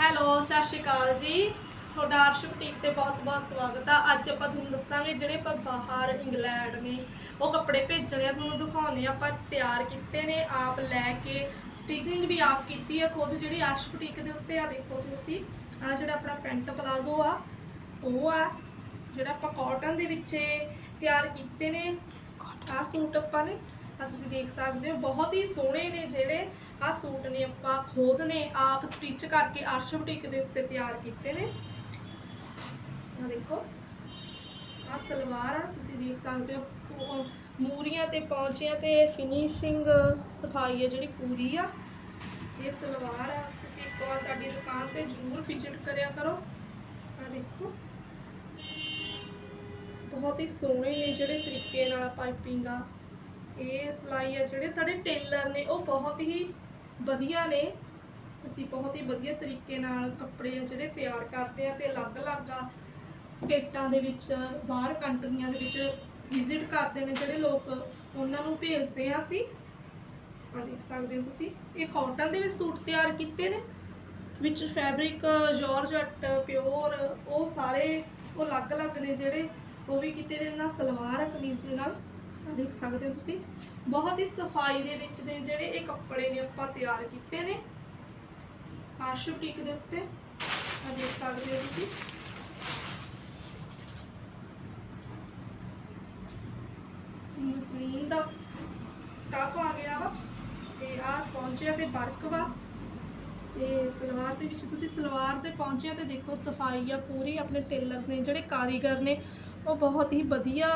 Hello, ਸਤਿ ਸ਼੍ਰੀ ਅਕਾਲ ਜੀ। ਤੁਹਾਡਾ ਅਰਸ਼ ਬੁਟੀਕ ਤੇ ਬਹੁਤ-ਬਹੁਤ ਸਵਾਗਤ ਆ। ਅੱਜ ਆਪਾਂ ਤੁਹਾਨੂੰ ਦੱਸਾਂਗੇ ਜਿਹੜੇ ਆਪਾਂ ਬਾਹਰ ਇੰਗਲੈਂਡ ਨੇ, ਉਹ ਕੱਪੜੇ ਭੇਜਣੇ ਆ, ਤੁਹਾਨੂੰ ਦਿਖਾਉਣੇ ਆ ਆਪਾਂ ਤਿਆਰ ਕੀਤੇ ਨੇ, ਆਪ ਲੈ ਕੇ ਸਟਿਚਿੰਗ ਵੀ ਆਪ ਕੀਤੀ ਆ, ਖੁਦ ਜਿਹੜੀ ਅਰਸ਼ ਬੁਟੀਕ ਦੇ ਉੱਤੇ ਆ, ਦੇਖੋ ਤੁਸੀਂ ਆ ਜਿਹੜਾ ਆਪਣਾ ਪੈਂਟ ਪਲਾਜ਼ੋ ਆ, ਉਹ ਆ, ਜਿਹੜਾ ਆਪਾਂ ਕਾਟਨ ਦੇ ਵਿੱਚ ਤਿਆਰ ਕੀਤੇ ਨੇ ਆ ਸੂਟ ਆਪਾਂ ਨੇ ਆ ਤੁਸੀਂ ਦੇਖ ਸਕਦੇ ਹੋ, ਬਹੁਤ ਹੀ ਸੋਹਣੇ ਨੇ ਜਿਹੜੇ। ਆ ਸੂਟ ਨੇ ਆਪਾਂ ਖੋਦ ਨੇ ਆਪ ਸਟਿਚ ਕਰਕੇ ਅਰਸ਼ ਬੁਟੀਕ ਦੇ ਉੱਤੇ ਤਿਆਰ ਕੀਤੇ ਨੇ। ਆ ਦੇਖੋ ਆ ਸਲਵਾਰ ਆ, ਤੁਸੀਂ ਦੇਖ ਸਕਦੇ ਹੋ ਮੂਰੀਆਂ ਤੇ ਪੌਂਚਿਆਂ ਤੇ ਫਿਨਿਸ਼ਿੰਗ ਸਫ਼ਾਈ ਹੈ ਜਿਹੜੀ ਪੂਰੀ ਆ। ਇਹ ਸਲਵਾਰ ਆ, ਤੁਸੀਂ ਇੱਕ ਵਾਰ ਸਾਡੀ ਦੁਕਾਨ ਤੇ ਜ਼ਰੂਰ ਵਿਜ਼ਿਟ ਕਰਿਆ ਕਰੋ। ਆ ਦੇਖੋ, ਬਹੁਤ ਹੀ ਸੋਹਣੇ ਨੇ ਜਿਹੜੇ ਤਰੀਕੇ ਨਾਲ ਪਾਈਪਿੰਗ ਆ। ਇਹ ਸਲਾਈ ਆ ਜਿਹੜੇ ਸਾਡੇ ਟੇਲਰ ਨੇ, ਉਹ ਬਹੁਤ ਹੀ ਵਧੀਆ ਨੇ। ਅਸੀਂ ਬਹੁਤ ਹੀ ਵਧੀਆ ਤਰੀਕੇ ਨਾਲ ਕੱਪੜੇ ਆ ਜਿਹੜੇ ਤਿਆਰ ਕਰਦੇ ਆ ਤੇ ਅਲੱਗ-ਅਲੱਗ ਸਟੇਟਾਂ ਦੇ ਵਿੱਚ, ਬਾਹਰ ਕੰਟਰੀਆਂ ਦੇ ਵਿੱਚ ਵਿਜ਼ਿਟ ਕਰਦੇ ਨੇ ਜਿਹੜੇ ਲੋਕ, ਉਹਨਾਂ ਨੂੰ ਭੇਜਦੇ ਆ ਅਸੀਂ। ਆ ਦੇਖ ਸਕਦੇ ਹੋ ਤੁਸੀਂ। ਇਹ ਕਾਟਨ ਦੇ ਵਿੱਚ ਸੂਟ ਤਿਆਰ ਕੀਤੇ ਨੇ, ਵਿੱਚ ਫੈਬਰਿਕ ਜਾਰਜਟ ਪਿਓਰ ਉਹ ਸਾਰੇ ਉਹ ਅਲੱਗ-ਅਲੱਗ ਨੇ ਜਿਹੜੇ, ਉਹ ਵੀ ਕੀਤੇ ਨੇ। ਨਾਲ ਸਲਵਾਰ ਕਮੀਜ਼ ਦੇ ਨਾਲ। ਦੇਖ ਸਕਦੇ ਹੋ ਤੁਸੀਂ। ਬਹੁਤ ਹੀ ਸਫ਼ਾਈ ਦੇ ਵਿੱਚ ਨੇ ਜਿਹੜੇ ਇਹ ਕੱਪੜੇ ਨੇ ਆਪਾਂ ਤਿਆਰ ਕੀਤੇ ਨੇ। ਆਸ਼ੂ ਟਿਕ ਦੇ ਉੱਤੇ। ਆ ਦੇਖ ਸਕਦੇ ਹੋ ਤੁਸੀਂ। ਮਸਲੀਨ ਦਾ ਸਟਾਫ ਆ ਗਿਆ ਵਾ ਤੇ ਆ ਪਹੁੰਚਿਆ ਤੇ ਵਰਕ ਵਾ। ਤੇ ਸਲਵਾਰ ਦੇ ਵਿੱਚ ਤੁਸੀਂ ਸਲਵਾਰ ਦੇ ਪਹੁੰਚਿਆ ਤੇ ਦੇਖੋ, ਸਫ਼ਾਈ ਆ ਪੂਰੀ। ਆਪਣੇ ਟੇਲਰ ਨੇ, ਜਿਹੜੇ ਕਾਰੀਗਰ ਨੇ, ਉਹ ਬਹੁਤ ਹੀ ਵਧੀਆ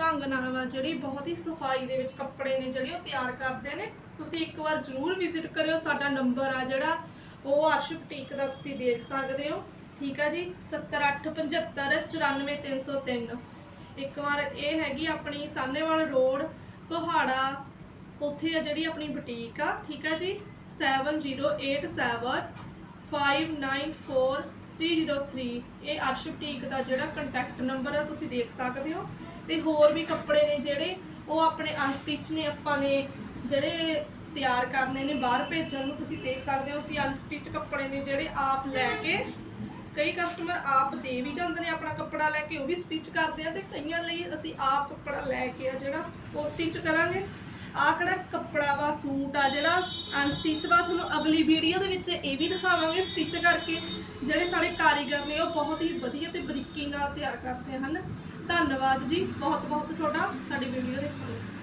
ਢੰਗ ਨਾਲ ਵਾ, ਜਿਹੜੀ ਬਹੁਤ ਹੀ ਸਫ਼ਾਈ ਦੇ ਵਿੱਚ ਕੱਪੜੇ ਨੇ ਜਿਹੜੇ ਉਹ ਤਿਆਰ ਕਰਦੇ ਨੇ। ਤੁਸੀਂ ਇੱਕ ਵਾਰ ਜ਼ਰੂਰ ਵਿਜ਼ਿਟ ਕਰਿਓ, ਸਾਡਾ ਨੰਬਰ ਆ ਜਿਹੜਾ, ਉਹ ਅਰਸ਼ ਬੁਟੀਕ ਦਾ ਤੁਸੀਂ ਦੇਖ ਸਕਦੇ ਹੋ। ਠੀਕ ਆ ਜੀ 7875 ਇੱਕ ਵਾਰ ਇਹ ਹੈਗੀ ਆਪਣੀ ਸਾਹਨੇਵਾਲ ਰੋਡ, ਕੋਹਾੜਾ, ਉੱਥੇ ਆ ਜਿਹੜੀ ਆਪਣੀ ਬੁਟੀਕ ਆ। ਠੀਕ ਆ ਜੀ 7087 594303 ਇਹ ਅਰਸ਼ ਬੁਟੀਕ ਦਾ ਜਿਹੜਾ ਕੰਟੈਕਟ ਨੰਬਰ ਹੈ ਤੁਸੀਂ ਦੇਖ ਸਕਦੇ ਹੋ। ਤੇ ਹੋਰ ਵੀ ਕੱਪੜੇ ਨੇ ਜਿਹੜੇ, ਉਹ ਆਪਣੇ ਅਨਸਟਿਚ ਨੇ, ਆਪਾਂ ਨੇ ਜਿਹੜੇ ਤਿਆਰ ਕਰਨੇ ਨੇ, ਬਾਹਰ ਭੇਜਣ ਨੂੰ ਤੁਸੀਂ ਦੇਖ ਸਕਦੇ ਹੋ, ਅਸੀਂ ਅਨਸਟਿਚ ਕੱਪੜੇ ਨੇ ਜਿਹੜੇ ਆਪ ਲੈ ਕੇ ਕਈ ਕਸਟਮਰ ਆਪ ਦੇ ਵੀ ਜਾਂਦੇ ਨੇ ਆਪਣਾ ਕੱਪੜਾ ਲੈ ਕੇ, ਉਹ ਵੀ ਸਟਿਚ ਕਰਦੇ ਆ ਤੇ ਕਈਆਂ ਲਈ ਅਸੀਂ ਆਪ ਕੱਪੜਾ ਲੈ ਕੇ ਆ ਜਿਹੜਾ, ਉਹ ਸਟਿਚ ਕਰਾਂਗੇ। ਆ ਕਿਹੜਾ ਕੱਪੜਾ ਵਾ, ਸੂਟ ਆ ਜਿਹੜਾ ਅਨਸਟਿਚ ਵਾ, ਤੁਹਾਨੂੰ ਅਗਲੀ ਵੀਡੀਓ ਦੇ ਵਿੱਚ ਇਹ ਵੀ ਦਿਖਾਵਾਂਗੇ ਸਟਿਚ ਕਰਕੇ। ਜਿਹੜੇ ਸਾਡੇ ਕਾਰੀਗਰ ਨੇ, ਉਹ ਬਹੁਤ ਹੀ ਵਧੀਆ ਤੇ ਬਰੀਕੀ ਨਾਲ ਤਿਆਰ ਕਰਦੇ ਹਨ। ਧੰਨਵਾਦ ਜੀ ਬਹੁਤ ਬਹੁਤ ਤੁਹਾਡਾ ਸਾਡੀ ਵੀਡੀਓ ਦੇਖਣ ਲਈ।